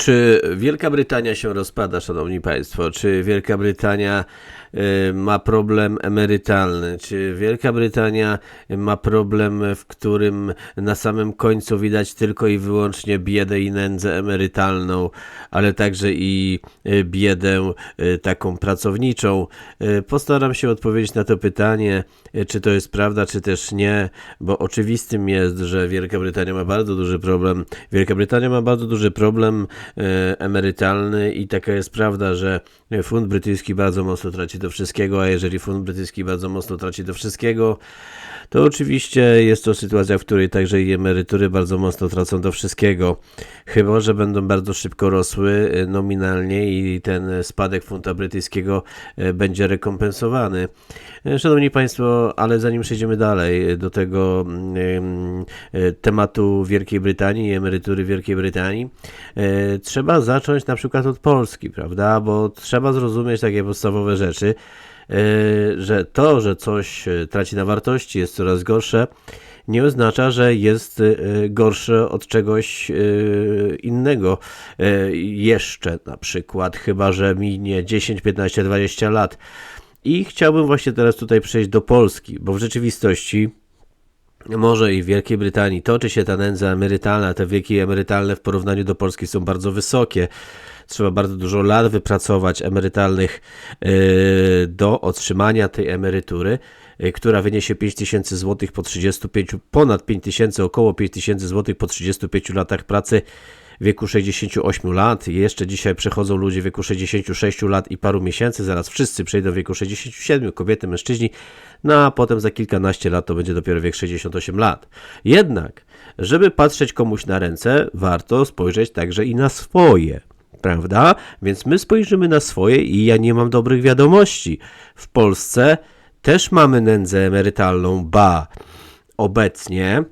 Czy Wielka Brytania się rozpada, Szanowni Państwo? Czy Wielka Brytania y, ma problem emerytalny? Czy Wielka Brytania ma problem, w którym na samym końcu widać tylko i wyłącznie biedę i nędzę emerytalną, ale także i y, biedę y, taką pracowniczą? Postaram się odpowiedzieć na to pytanie, czy to jest prawda, czy też nie, bo oczywistym jest, że Wielka Brytania ma bardzo duży problem. Wielka Brytania ma bardzo duży problem emerytalny i taka jest prawda, że fund brytyjski bardzo mocno traci do wszystkiego, a jeżeli fund brytyjski bardzo mocno traci do wszystkiego, to oczywiście jest to sytuacja, w której także i emerytury bardzo mocno tracą do wszystkiego. Chyba, że będą bardzo szybko rosły e, nominalnie i ten spadek funta brytyjskiego e, będzie rekompensowany. E, Szanowni Państwo, ale zanim przejdziemy dalej do tego mm, e, tematu Wielkiej Brytanii i emerytury Wielkiej Brytanii, e, trzeba zacząć na przykład od Polski, prawda? Bo trzeba zrozumieć takie podstawowe rzeczy, e, że to, że coś e, traci na wartości, jest coraz gorsze, nie oznacza, że jest e, gorsze od czegoś innego jeszcze na przykład, chyba że minie 10, 15, 20 lat. I chciałbym właśnie teraz tutaj przejść do Polski, bo w rzeczywistości może i w Wielkiej Brytanii toczy się ta nędza emerytalna, te wieki emerytalne w porównaniu do Polski są bardzo wysokie. Trzeba bardzo dużo lat wypracować emerytalnych yy, do otrzymania tej emerytury, yy, która wyniesie 5000 zł po 35, ponad 5000, około 5000 zł po 35 latach pracy wieku 68 lat. Jeszcze dzisiaj przechodzą ludzie wieku 66 lat i paru miesięcy. Zaraz wszyscy przejdą wieku 67, kobiety, mężczyźni. No a potem za kilkanaście lat to będzie dopiero wiek 68 lat. Jednak, żeby patrzeć komuś na ręce, warto spojrzeć także i na swoje. Prawda? Więc my spojrzymy na swoje i ja nie mam dobrych wiadomości. W Polsce też mamy nędzę emerytalną, ba, obecnie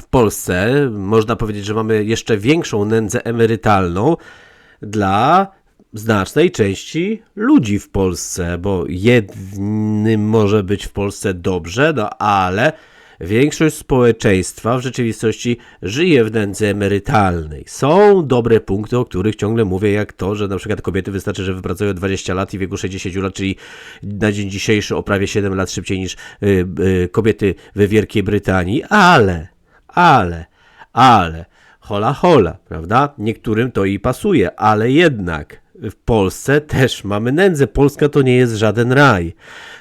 w Polsce można powiedzieć, że mamy jeszcze większą nędzę emerytalną dla znacznej części ludzi w Polsce, bo jednym może być w Polsce dobrze, no ale większość społeczeństwa w rzeczywistości żyje w nędzy emerytalnej. Są dobre punkty, o których ciągle mówię, jak to, że na przykład kobiety wystarczy, że wypracują 20 lat i w wieku 60 lat, czyli na dzień dzisiejszy o prawie 7 lat szybciej niż y, y, kobiety we Wielkiej Brytanii, ale ale, ale, hola hola, prawda? Niektórym to i pasuje, ale jednak w Polsce też mamy nędzę. Polska to nie jest żaden raj.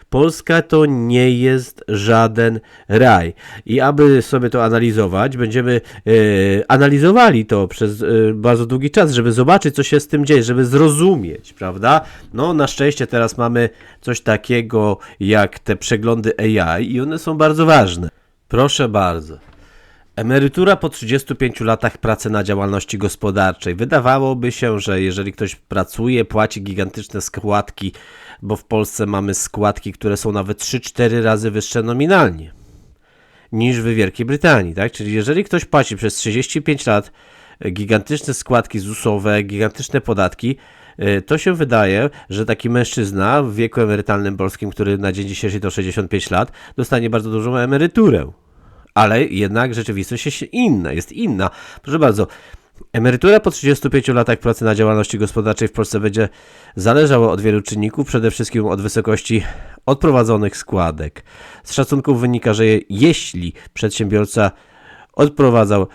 Polska to nie jest żaden raj. I aby sobie to analizować, będziemy e, analizowali to przez e, bardzo długi czas, żeby zobaczyć, co się z tym dzieje, żeby zrozumieć, prawda? No, na szczęście teraz mamy coś takiego jak te przeglądy AI i one są bardzo ważne. Proszę bardzo. Emerytura po 35 latach pracy na działalności gospodarczej. Wydawałoby się, że jeżeli ktoś pracuje, płaci gigantyczne składki, bo w Polsce mamy składki, które są nawet 3-4 razy wyższe nominalnie niż w Wielkiej Brytanii, tak? Czyli jeżeli ktoś płaci przez 35 lat e, gigantyczne składki ZUS-owe, gigantyczne podatki, e, to się wydaje, że taki mężczyzna w wieku emerytalnym polskim, który na dzień dzisiejszy to 65 lat, dostanie bardzo dużą emeryturę ale jednak rzeczywistość jest inna, jest inna. Proszę bardzo, emerytura po 35 latach pracy na działalności gospodarczej w Polsce będzie zależała od wielu czynników, przede wszystkim od wysokości odprowadzonych składek. Z szacunków wynika, że jeśli przedsiębiorca odprowadzał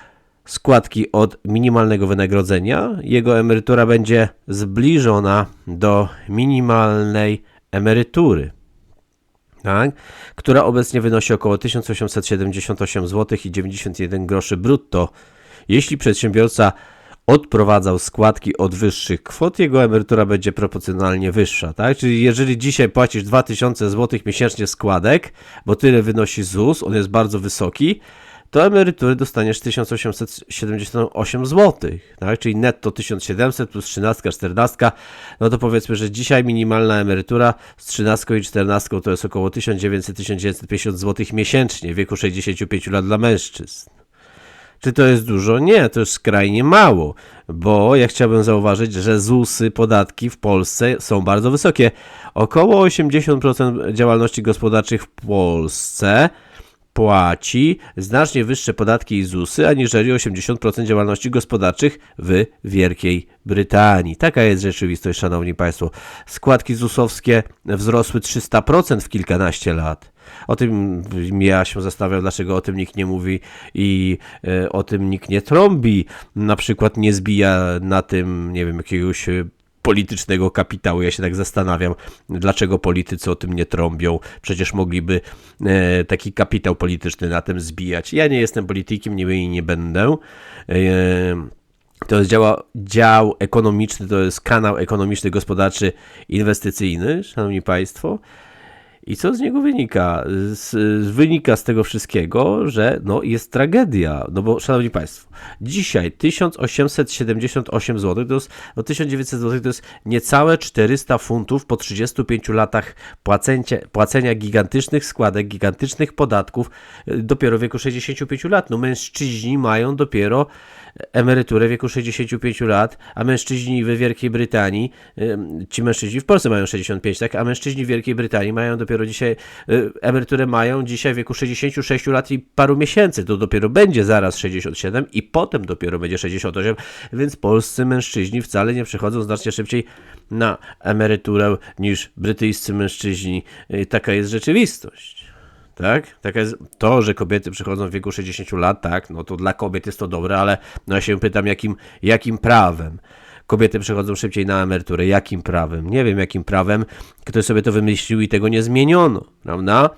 składki od minimalnego wynagrodzenia, jego emerytura będzie zbliżona do minimalnej emerytury tak, która obecnie wynosi około 1878 zł i 91 groszy brutto. Jeśli przedsiębiorca odprowadzał składki od wyższych kwot, jego emerytura będzie proporcjonalnie wyższa, tak? Czyli jeżeli dzisiaj płacisz 2000 zł miesięcznie składek, bo tyle wynosi ZUS, on jest bardzo wysoki, to emerytury dostaniesz 1878 zł, tak? czyli netto 1700 plus 13, 14, no to powiedzmy, że dzisiaj minimalna emerytura z 13 i 14 to jest około 1900-1950 zł miesięcznie w wieku 65 lat dla mężczyzn. Czy to jest dużo? Nie, to jest skrajnie mało, bo ja chciałbym zauważyć, że ZUSy, podatki w Polsce są bardzo wysokie. Około 80% działalności gospodarczych w Polsce płaci znacznie wyższe podatki i ZUSy, aniżeli 80% działalności gospodarczych w Wielkiej Brytanii. Taka jest rzeczywistość, szanowni państwo. Składki ZUSowskie wzrosły 300% w kilkanaście lat. O tym ja się zastanawiam, dlaczego o tym nikt nie mówi i e, o tym nikt nie trąbi. Na przykład nie zbija na tym, nie wiem, jakiegoś e, politycznego kapitału. Ja się tak zastanawiam, dlaczego politycy o tym nie trąbią. Przecież mogliby e, taki kapitał polityczny na tym zbijać. Ja nie jestem politykiem, nie, i nie będę. E, to jest dział, dział ekonomiczny, to jest kanał ekonomiczny, gospodarczy, inwestycyjny, szanowni państwo. I co z niego wynika? Z, wynika z tego wszystkiego, że no, jest tragedia. No bo, szanowni państwo, dzisiaj 1878 zł, to jest, no 1900 zł to jest niecałe 400 funtów po 35 latach płacenia, płacenia gigantycznych składek, gigantycznych podatków y, dopiero w wieku 65 lat. No mężczyźni mają dopiero emeryturę w wieku 65 lat, a mężczyźni w Wielkiej Brytanii, ci mężczyźni w Polsce mają 65, tak, a mężczyźni w Wielkiej Brytanii mają dopiero dzisiaj, y, emeryturę mają dzisiaj w wieku 66 lat i paru miesięcy, to dopiero będzie zaraz 67 i potem dopiero będzie 68, więc polscy mężczyźni wcale nie przychodzą znacznie szybciej na emeryturę niż brytyjscy mężczyźni. Y, taka jest rzeczywistość tak? Taka jest, to, że kobiety przychodzą w wieku 60 lat, tak, no to dla kobiet jest to dobre, ale no ja się pytam, jakim, jakim prawem? Kobiety przychodzą szybciej na emeryturę. Jakim prawem? Nie wiem, jakim prawem. Ktoś sobie to wymyślił i tego nie zmieniono, prawda?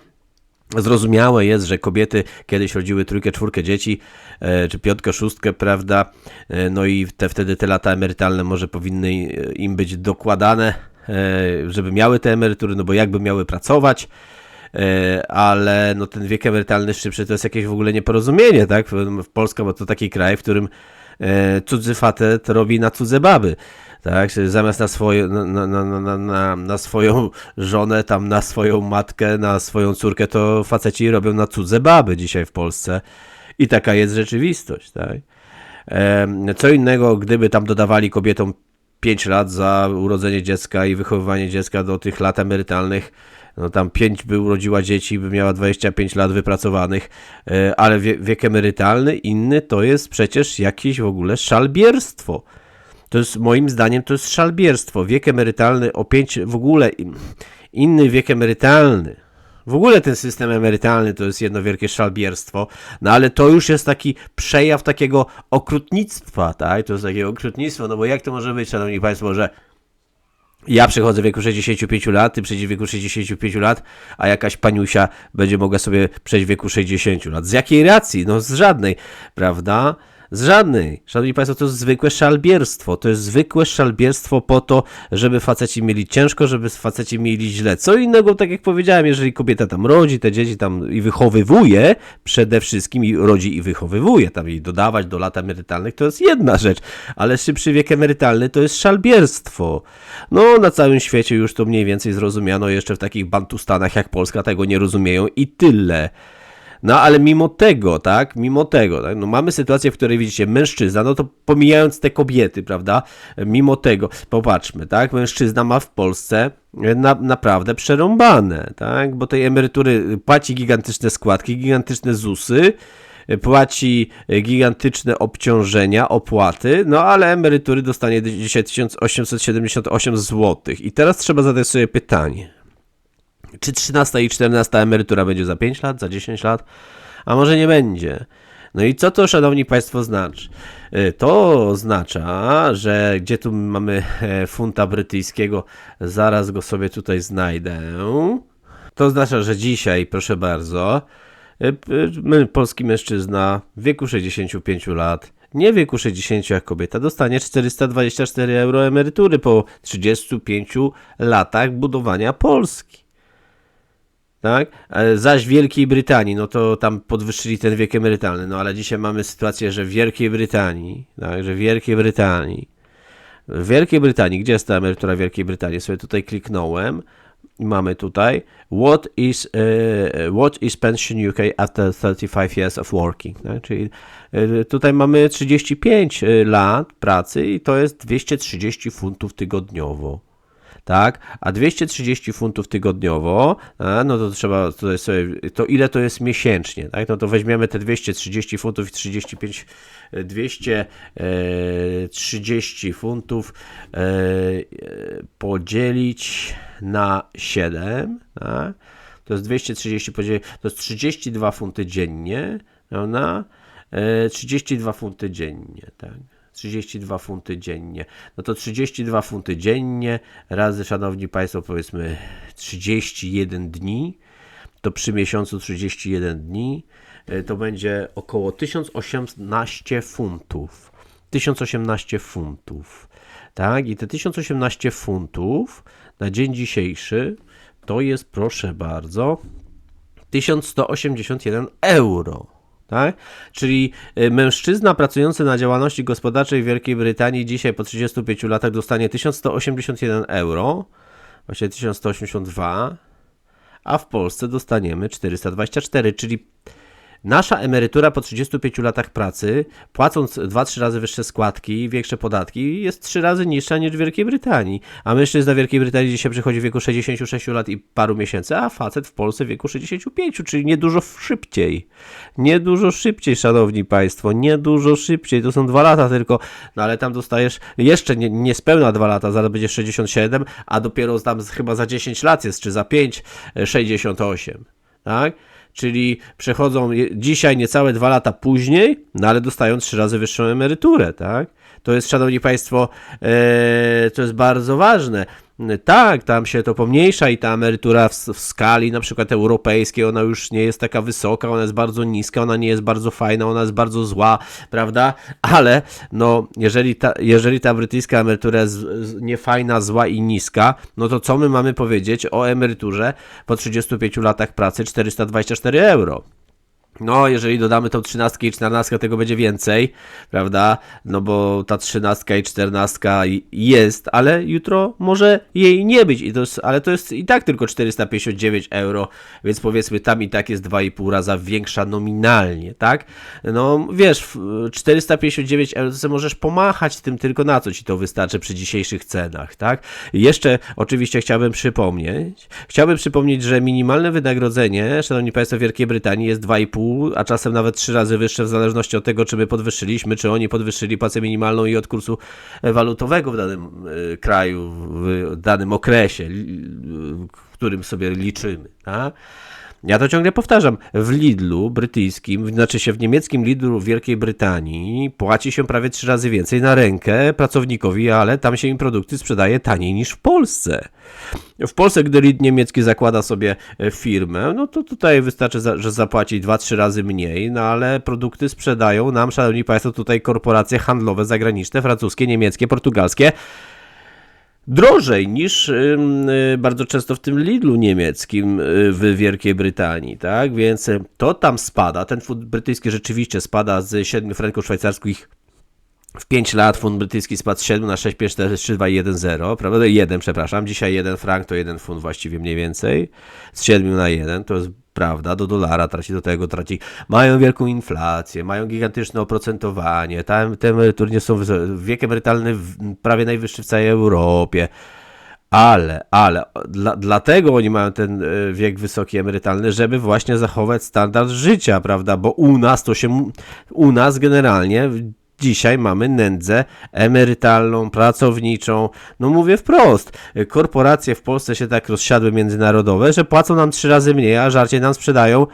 Zrozumiałe jest, że kobiety kiedyś rodziły trójkę, czwórkę dzieci, e, czy piątkę, szóstkę, prawda? E, no i te, wtedy te lata emerytalne może powinny im być dokładane, e, żeby miały te emerytury, no bo jakby miały pracować, E, ale no ten wiek emerytalny szybszy to jest jakieś w ogóle nieporozumienie, tak? Polska bo to taki kraj, w którym e, cudzy facet robi na cudze baby. Tak, zamiast na, swoje, na, na, na, na swoją żonę, tam na swoją matkę, na swoją córkę, to faceci robią na cudze baby dzisiaj w Polsce. I taka jest rzeczywistość, tak? E, co innego, gdyby tam dodawali kobietom 5 lat za urodzenie dziecka i wychowywanie dziecka do tych lat emerytalnych, no tam 5 by urodziła dzieci, by miała 25 lat wypracowanych, e, ale wiek emerytalny inny to jest przecież jakieś w ogóle szalbierstwo. To jest moim zdaniem to jest szalbierstwo. Wiek emerytalny o 5 w ogóle inny wiek emerytalny. W ogóle ten system emerytalny to jest jedno wielkie szalbierstwo, no ale to już jest taki przejaw takiego okrutnictwa, tak? To jest takie okrutnictwo, no bo jak to może być, szanowni państwo, że ja przechodzę w wieku 65 lat, ty przejdziesz w wieku 65 lat, a jakaś paniusia będzie mogła sobie przejść w wieku 60 lat. Z jakiej racji? No z żadnej, prawda? Z żadnej. Szanowni Państwo, to jest zwykłe szalbierstwo. To jest zwykłe szalbierstwo po to, żeby faceci mieli ciężko, żeby faceci mieli źle. Co innego, tak jak powiedziałem, jeżeli kobieta tam rodzi te dzieci tam i wychowywuje, przede wszystkim i rodzi i wychowywuje, tam i dodawać do lat emerytalnych, to jest jedna rzecz, ale szybszy wiek emerytalny to jest szalbierstwo. No, na całym świecie już to mniej więcej zrozumiano, jeszcze w takich bantustanach jak Polska tego nie rozumieją i tyle. No ale mimo tego, tak, mimo tego, tak, no mamy sytuację, w której widzicie mężczyzna, no to pomijając te kobiety, prawda, mimo tego, popatrzmy, tak, mężczyzna ma w Polsce na, naprawdę przerąbane, tak, bo tej emerytury płaci gigantyczne składki, gigantyczne ZUSy, płaci gigantyczne obciążenia, opłaty, no ale emerytury dostanie dzisiaj 1878 zł. I teraz trzeba zadać sobie pytanie, czy 13 i 14 emerytura będzie za 5 lat, za 10 lat, a może nie będzie. No i co to, szanowni państwo, znaczy? Y, to oznacza, że gdzie tu mamy e, funta brytyjskiego, zaraz go sobie tutaj znajdę. To oznacza, że dzisiaj, proszę bardzo, e, polski mężczyzna w wieku 65 lat, nie w wieku 60 jak kobieta, dostanie 424 euro emerytury po 35 latach budowania Polski tak? Zaś w Wielkiej Brytanii, no to tam podwyższyli ten wiek emerytalny, no ale dzisiaj mamy sytuację, że w Wielkiej Brytanii, tak, że w Wielkiej Brytanii, w Wielkiej Brytanii, gdzie jest ta emerytura Wielkiej Brytanii? Sobie tutaj kliknąłem i mamy tutaj what is, uh, what is pension UK after 35 years of working, tak? czyli uh, tutaj mamy 35 lat pracy i to jest 230 funtów tygodniowo. Tak, a 230 funtów tygodniowo, a, no to trzeba tutaj sobie, to ile to jest miesięcznie, tak, no to weźmiemy te 230 funtów i 35, 230 funtów e, e, podzielić na 7, tak, to jest 230 podzielić, to jest 32 funty dziennie, e, 32 funty dziennie, tak. 32 funty dziennie. No to 32 funty dziennie razy, szanowni państwo, powiedzmy 31 dni, to przy miesiącu 31 dni e, to będzie około 1018 funtów. 1018 funtów. Tak, i te 1018 funtów na dzień dzisiejszy to jest, proszę bardzo, 1181 euro. Tak? Czyli y, mężczyzna pracujący na działalności gospodarczej w Wielkiej Brytanii dzisiaj po 35 latach dostanie 1181 euro, właśnie 1182, a w Polsce dostaniemy 424, czyli Nasza emerytura po 35 latach pracy, płacąc 2-3 razy wyższe składki, większe podatki, jest 3 razy niższa niż w Wielkiej Brytanii. A mężczyzna w Wielkiej Brytanii dzisiaj przychodzi w wieku 66 lat i paru miesięcy, a facet w Polsce w wieku 65, czyli niedużo szybciej. Niedużo szybciej, szanowni państwo, niedużo szybciej. To są 2 lata tylko, no ale tam dostajesz jeszcze nie, niespełna 2 lata, zaraz będzie 67, a dopiero tam chyba za 10 lat jest, czy za 5, 68. Tak? Czyli przechodzą dzisiaj niecałe dwa lata później, no ale dostają trzy razy wyższą emeryturę, tak? To jest, szanowni państwo, e, to jest bardzo ważne. Tak, tam się to pomniejsza i ta emerytura w, w, skali na przykład europejskiej, ona już nie jest taka wysoka, ona jest bardzo niska, ona nie jest bardzo fajna, ona jest bardzo zła, prawda? Ale no, jeżeli ta, jeżeli ta brytyjska emerytura jest niefajna, zła i niska, no to co my mamy powiedzieć o emeryturze po 35 latach pracy 424 euro? No, jeżeli dodamy tą trzynastkę i czternastkę, tego będzie więcej, prawda? No bo ta trzynastka i czternastka jest, ale jutro może jej nie być. I to jest, ale to jest i tak tylko 459 euro, więc powiedzmy tam i tak jest 2,5 raza większa nominalnie, tak? No wiesz, 459 euro to sobie możesz pomachać tym tylko na co ci to wystarczy przy dzisiejszych cenach, tak? I jeszcze oczywiście chciałbym przypomnieć, chciałbym przypomnieć, że minimalne wynagrodzenie, szanowni państwo, w Wielkiej Brytanii jest 2,5 a czasem nawet trzy razy wyższe, w zależności od tego, czy my podwyższyliśmy, czy oni podwyższyli płacę minimalną i od kursu walutowego w danym e, kraju, w danym okresie, w którym sobie liczymy. Tak? Ja to ciągle powtarzam. W Lidlu brytyjskim, znaczy się w niemieckim Lidlu w Wielkiej Brytanii płaci się prawie trzy razy więcej na rękę pracownikowi, ale tam się im produkty sprzedaje taniej niż w Polsce. W Polsce, gdy Lidl niemiecki zakłada sobie e, firmę, no to tutaj wystarczy, że zapłaci dwa, trzy razy mniej, no ale produkty sprzedają nam, szanowni państwo, tutaj korporacje handlowe zagraniczne, francuskie, niemieckie, portugalskie, drożej niż y, bardzo często w tym Lidlu niemieckim y, w Wielkiej Brytanii, tak? Więc y, to tam spada, ten fund brytyjski rzeczywiście spada z 7 franków szwajcarskich w 5 lat fund brytyjski spadł z 7 na 6, 5, 4, 3, 2, 1, 0, prawda? 1, przepraszam. Dzisiaj 1 frank to 1 funt właściwie mniej więcej. Z 7 na 1 to jest prawda, do dolara traci, do tego traci. Mają wielką inflację, mają gigantyczne oprocentowanie, tam, te emerytury nie są wiek emerytalny prawie najwyższy w całej Europie. Ale, ale, dla, dlatego oni mają ten e, wiek wysoki emerytalny, żeby właśnie zachować standard życia, prawda? Bo u nas to się, u nas generalnie Dzisiaj mamy nędzę emerytalną, pracowniczą. No mówię wprost, korporacje w Polsce się tak rozsiadły międzynarodowe, że płacą nam trzy razy mniej, a żarcie nam sprzedają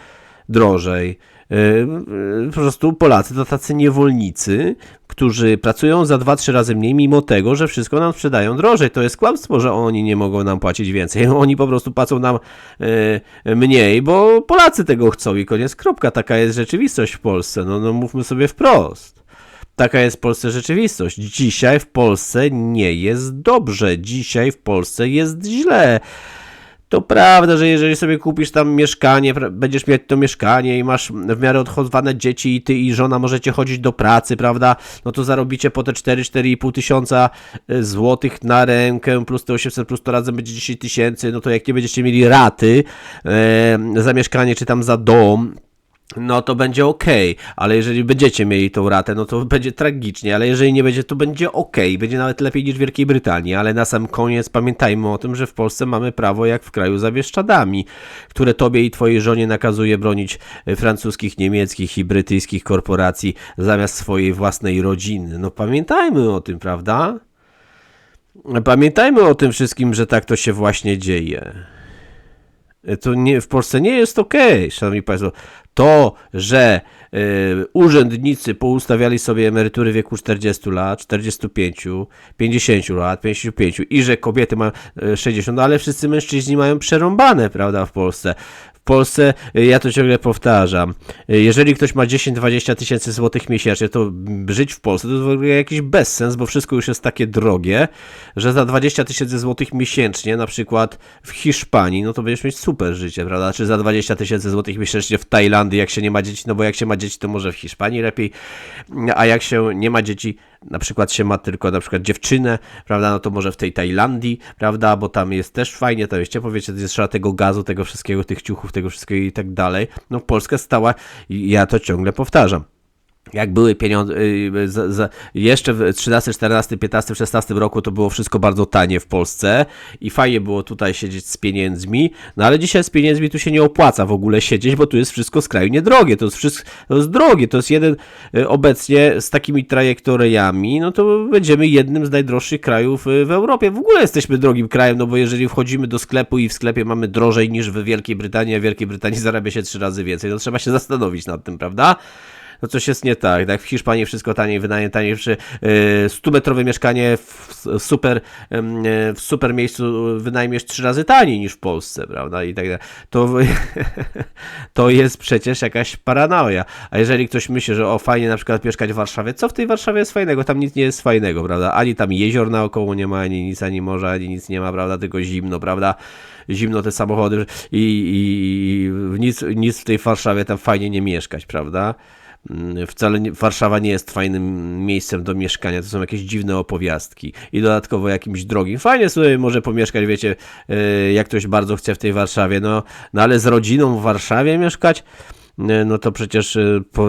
drożej. Yy, po prostu Polacy to tacy niewolnicy, którzy pracują za 2-3 razy mniej, mimo tego, że wszystko nam sprzedają drożej. To jest kłamstwo, że oni nie mogą nam płacić więcej. Oni po prostu płacą nam yy, mniej, bo Polacy tego chcą i koniec, kropka. Taka jest rzeczywistość w Polsce. No, no mówmy sobie wprost. Taka jest w Polsce rzeczywistość. Dzisiaj w Polsce nie jest dobrze. Dzisiaj w Polsce jest źle. To prawda, że jeżeli sobie kupisz tam mieszkanie, będziesz mieć to mieszkanie i masz w miarę odchowane dzieci i ty i żona możecie chodzić do pracy, prawda? No to zarobicie po te 4-4,5 tysiąca e, złotych na rękę, plus te 800, plus to razem będzie 10 tysięcy, no to jak nie będziecie mieli raty e, za mieszkanie czy tam za dom, no to będzie ok, ale jeżeli będziecie mieli tą ratę, no to będzie tragicznie, ale jeżeli nie będzie, to będzie ok, będzie nawet lepiej niż w Wielkiej Brytanii, ale na sam koniec pamiętajmy o tym, że w Polsce mamy prawo jak w kraju za Bieszczadami, które tobie i twojej żonie nakazuje bronić e, francuskich, niemieckich i brytyjskich korporacji zamiast swojej własnej rodziny. No pamiętajmy o tym, prawda? Pamiętajmy o tym wszystkim, że tak to się właśnie dzieje. To nie, w Polsce nie jest ok, szanowni państwo. To, że y, urzędnicy poustawiali sobie emerytury wieku 40 lat, 45, 50 lat, 55 i że kobiety mają y, 60, no ale wszyscy mężczyźni mają przerąbane, prawda, w Polsce. Polsce, y, ja to ciągle powtarzam, y, jeżeli ktoś ma 10-20 tysięcy złotych miesięcznie, to żyć w Polsce to w ogóle jakiś bezsens, bo wszystko już jest takie drogie, że za 20 tysięcy złotych miesięcznie, na przykład w Hiszpanii, no to będziesz mieć super życie, prawda? Czy za 20 tysięcy złotych miesięcznie w Tajlandii, jak się nie ma dzieci, no bo jak się ma dzieci, to może w Hiszpanii lepiej, a jak się nie ma dzieci, na przykład się ma tylko na przykład dziewczynę, prawda, no to może w tej Tajlandii, prawda, bo tam jest też fajnie, to jest ciepło, wiecie, jest trzeba tego gazu, tego wszystkiego, tych ciuchów, tego wszystkiego i tak dalej. No Polska stała, ja to ciągle powtarzam jak były pieniądze, za, za, jeszcze w 13, 14, 15, 16 roku to było wszystko bardzo tanie w Polsce i fajnie było tutaj siedzieć z pieniędzmi, no ale dzisiaj z pieniędzmi tu się nie opłaca w ogóle siedzieć, bo tu jest wszystko skrajnie drogie, to jest wszystko, to jest drogie, to jest jeden yy, obecnie z takimi trajektoriami, no to będziemy jednym z najdroższych krajów w Europie, w ogóle jesteśmy drogim krajem, no bo jeżeli wchodzimy do sklepu i w sklepie mamy drożej niż w Wielkiej Brytanii, a w Wielkiej Brytanii zarabia się trzy razy więcej, no trzeba się zastanowić nad tym, prawda? No coś jest nie tak. Tak w Hiszpanii wszystko taniej, wydaje taniej, przy 100-metrowe mieszkanie w super, w super miejscu wynajmiesz trzy razy taniej niż w Polsce, prawda? I tak dalej. To, to jest przecież jakaś paranoia. A jeżeli ktoś myśli, że o fajnie na przykład mieszkać w Warszawie, co w tej Warszawie jest fajnego? Tam nic nie jest fajnego, prawda? Ani tam jezior naokoło nie ma, ani nic, ani morza, ani nic nie ma, prawda? Tylko zimno, prawda? Zimno te samochody i, i, i nic, nic w tej Warszawie tam fajnie nie mieszkać, prawda? Wcale nie, Warszawa nie jest fajnym miejscem do mieszkania, to są jakieś dziwne opowiastki i dodatkowo jakimś drogim. Fajnie sobie może pomieszkać, wiecie, jak ktoś bardzo chce w tej Warszawie, no, no ale z rodziną w Warszawie mieszkać, no to przecież po,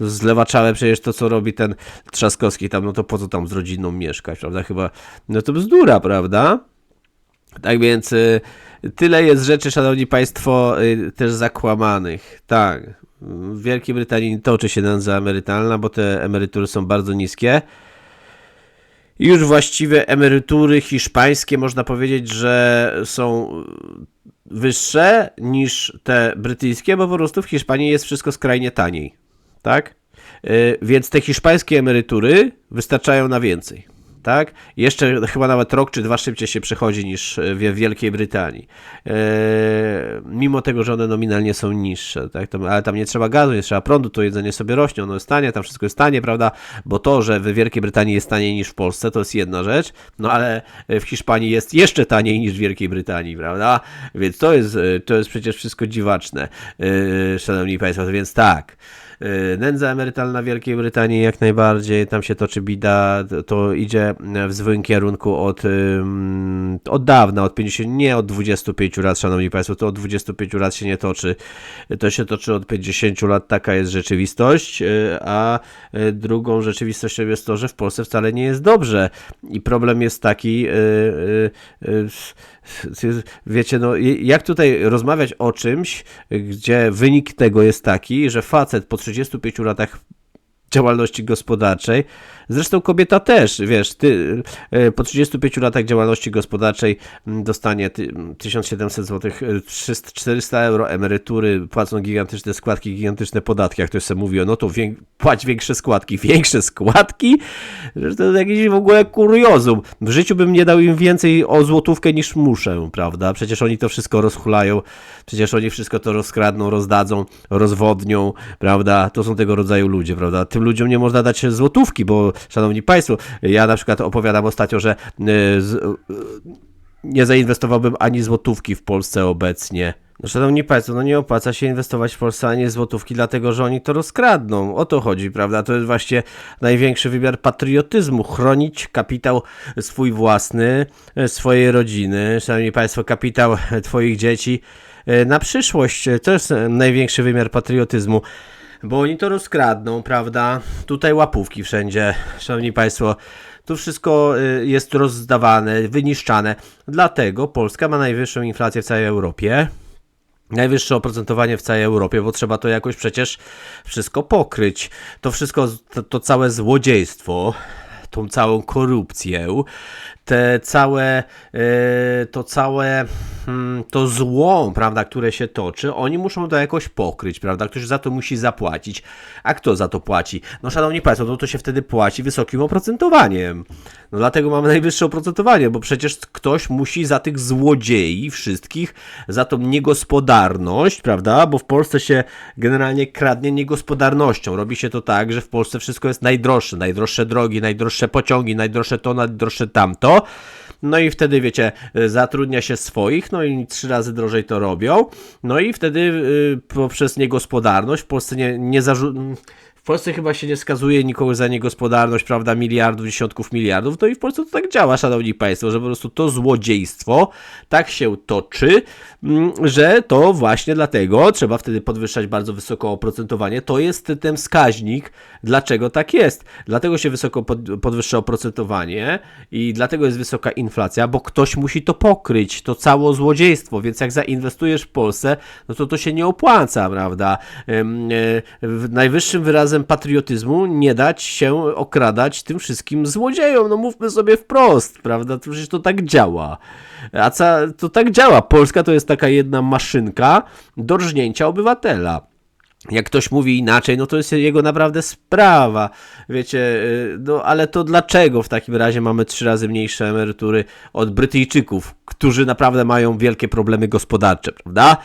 zlewaczałe przecież to, co robi ten Trzaskowski tam, no to po co tam z rodziną mieszkać, prawda? Chyba, no to bzdura, prawda? Tak więc tyle jest rzeczy, szanowni państwo, też zakłamanych. Tak, w Wielkiej Brytanii toczy się nędza emerytalna, bo te emerytury są bardzo niskie. I już właściwie emerytury hiszpańskie można powiedzieć, że są wyższe niż te brytyjskie, bo po prostu w Hiszpanii jest wszystko skrajnie taniej. Tak? Y, więc te hiszpańskie emerytury wystarczają na więcej tak? Jeszcze chyba nawet rok czy dwa szybciej się przechodzi niż w Wielkiej Brytanii. Eee, mimo tego, że one nominalnie są niższe, tak? Ale tam nie trzeba gazu, nie trzeba prądu, to jedzenie sobie rośnie, ono jest tanie, tam wszystko jest tanie, prawda? Bo to, że w Wielkiej Brytanii jest taniej niż w Polsce, to jest jedna rzecz, no ale w Hiszpanii jest jeszcze taniej niż w Wielkiej Brytanii, prawda? Więc to jest, to jest przecież wszystko dziwaczne, eee, szanowni państwo, więc tak. Y, nędza emerytalna w Wielkiej Brytanii jak najbardziej, tam się toczy bida, to idzie w złym kierunku od, od dawna, od 50, nie od 25 lat, szanowni państwo, to od 25 lat się nie toczy, to się toczy od 50 lat, taka jest rzeczywistość, y, a y, drugą rzeczywistością jest to, że w Polsce wcale nie jest dobrze. I problem jest taki, wiecie, no jak tutaj rozmawiać o czymś, gdzie wynik tego jest taki, że facet po 35 latach działalności gospodarczej Zresztą kobieta też, wiesz, ty e, po 35 latach działalności gospodarczej dostanie 1700 zł, 400 euro emerytury, płacą gigantyczne składki, gigantyczne podatki, jak ktoś sobie mówi, no to wiek, płać większe składki, większe składki? Że to jakiś w ogóle kuriozum. W życiu bym nie dał im więcej o złotówkę niż muszę, prawda? Przecież oni to wszystko rozchulają, przecież oni wszystko to rozkradną, rozdadzą, rozwodnią, prawda? To są tego rodzaju ludzie, prawda? Tym ludziom nie można dać złotówki, bo szanowni państwo, ja na przykład opowiadam ostatnio, że y, y, nie zainwestowałbym ani złotówki w Polsce obecnie. No, szanowni Państwo, no nie opłaca się inwestować w Polsce ani złotówki, dlatego że oni to rozkradną. O to chodzi, prawda? To jest właśnie największy wymiar patriotyzmu. Chronić kapitał swój własny, swojej rodziny. Szanowni Państwo, kapitał Twoich dzieci e, na przyszłość. To jest e, największy wymiar patriotyzmu. Bo oni to rozkradną, prawda? Tutaj łapówki wszędzie, szanowni państwo. Tu wszystko y, jest rozdawane, wyniszczane. Dlatego Polska ma najwyższą inflację w całej Europie. Najwyższe oprocentowanie w całej Europie, bo trzeba to jakoś przecież wszystko pokryć. To wszystko, to, to całe złodziejstwo, tą całą korupcję, te całe, e, to całe, hmm, to zło, prawda, które się toczy, oni muszą to jakoś pokryć, prawda, ktoś za to musi zapłacić. A kto za to płaci? No szanowni państwo, no to się wtedy płaci wysokim oprocentowaniem. No dlatego mamy najwyższe oprocentowanie, bo przecież ktoś musi za tych złodziei wszystkich, za tą niegospodarność, prawda, bo w Polsce się generalnie kradnie niegospodarnością. Robi się to tak, że w Polsce wszystko jest najdroższe, najdroższe drogi, najdroższe pociągi, najdroższe to, najdroższe tamto. No i wtedy, wiecie, y, zatrudnia się swoich, no i trzy razy drożej to robią. No i wtedy y, poprzez niegospodarność w Polsce nie, nie zarzu- Polsce chyba się nie skazuje nikogo za niegospodarność, prawda, miliardów, dziesiątków miliardów, no i w Polsce to tak działa, szanowni państwo, że po prostu to złodziejstwo tak się toczy, mm, że to właśnie dlatego trzeba wtedy podwyższać bardzo wysoko oprocentowanie. To jest ten wskaźnik, dlaczego tak jest. Dlatego się wysoko pod, podwyższa oprocentowanie i dlatego jest wysoka inflacja, bo ktoś musi to pokryć, to całe złodziejstwo, więc jak zainwestujesz w Polsce, no to to się nie opłaca, prawda? E, w najwyższym wyrazem patriotyzmu nie dać się okradać tym wszystkim złodziejom. No mówmy sobie wprost, prawda? To przecież to tak działa. A ca, to tak działa. Polska to jest taka jedna maszynka do rżnięcia obywatela. Jak ktoś mówi inaczej, no to jest jego naprawdę sprawa. Wiecie, y, no ale to dlaczego w takim razie mamy trzy razy mniejsze emerytury od Brytyjczyków, którzy naprawdę mają wielkie problemy gospodarcze, prawda?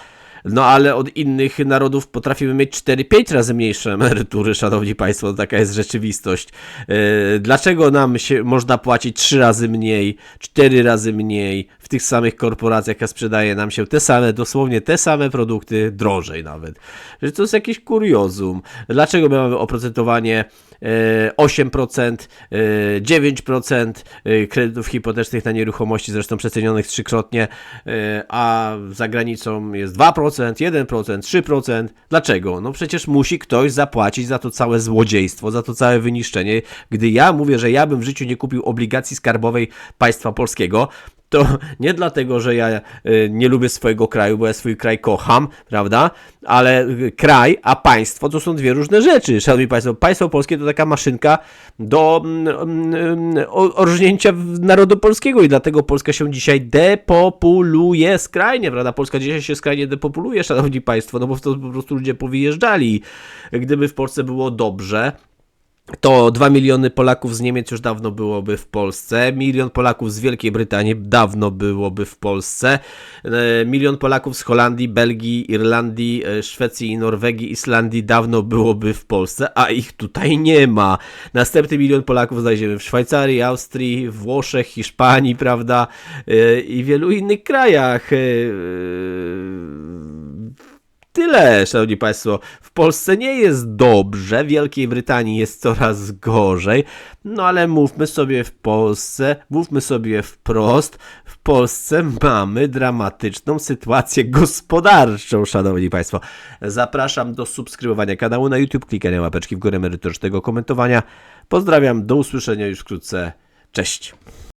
No ale od innych narodów potrafimy mieć 4-5 razy mniejsze emerytury, szanowni państwo, taka jest rzeczywistość. Yy, Dlaczego nam się można płacić 3 razy mniej, 4 razy mniej w tych samych korporacjach, a sprzedaje nam się te same, dosłownie te same produkty drożej nawet? Że to jest jakieś kuriozum. Dlaczego my mamy oprocentowanie e, 8%, e, 9% e, kredytów hipotecznych na nieruchomości, zresztą przecenionych trzykrotnie, e, a za granicą jest 2%, 1%, 3%. Dlaczego? No przecież musi ktoś zapłacić za to całe złodziejstwo, za to całe wyniszczenie. Gdy ja mówię, że ja bym w życiu nie kupił obligacji skarbowej państwa polskiego, to nie dlatego, że ja y, nie lubię swojego kraju, bo ja swój kraj kocham, prawda? Ale y, kraj, a państwo to są dwie różne rzeczy. Szanowni Państwo, państwo polskie to taka maszynka do mm, mm, o- orżnięcia narodu polskiego i dlatego Polska się dzisiaj depopuluje skrajnie, prawda? Polska dzisiaj się skrajnie depopuluje, Szanowni Państwo, no bo to po prostu ludzie powyjeżdżali. Gdyby w Polsce było dobrze, to 2 miliony Polaków z Niemiec już dawno byłoby w Polsce, milion Polaków z Wielkiej Brytanii dawno byłoby w Polsce, e, milion Polaków z Holandii, Belgii, Irlandii, e, Szwecji Norwegii, Islandii dawno byłoby w Polsce, a ich tutaj nie ma. Następny milion Polaków znajdziemy w Szwajcarii, Austrii, Włoszech, Hiszpanii, prawda, e, i wielu innych krajach. Tyle, szanowni państwo. W Polsce nie jest dobrze, w Wielkiej Brytanii jest coraz gorzej, no ale mówmy sobie w Polsce, mówmy sobie wprost, w Polsce mamy dramatyczną sytuację gospodarczą, szanowni państwo. Zapraszam do subskrybowania kanału na YouTube, klikania łapeczki w górę merytorycznego komentowania. Pozdrawiam, do usłyszenia już wkrótce. Cześć.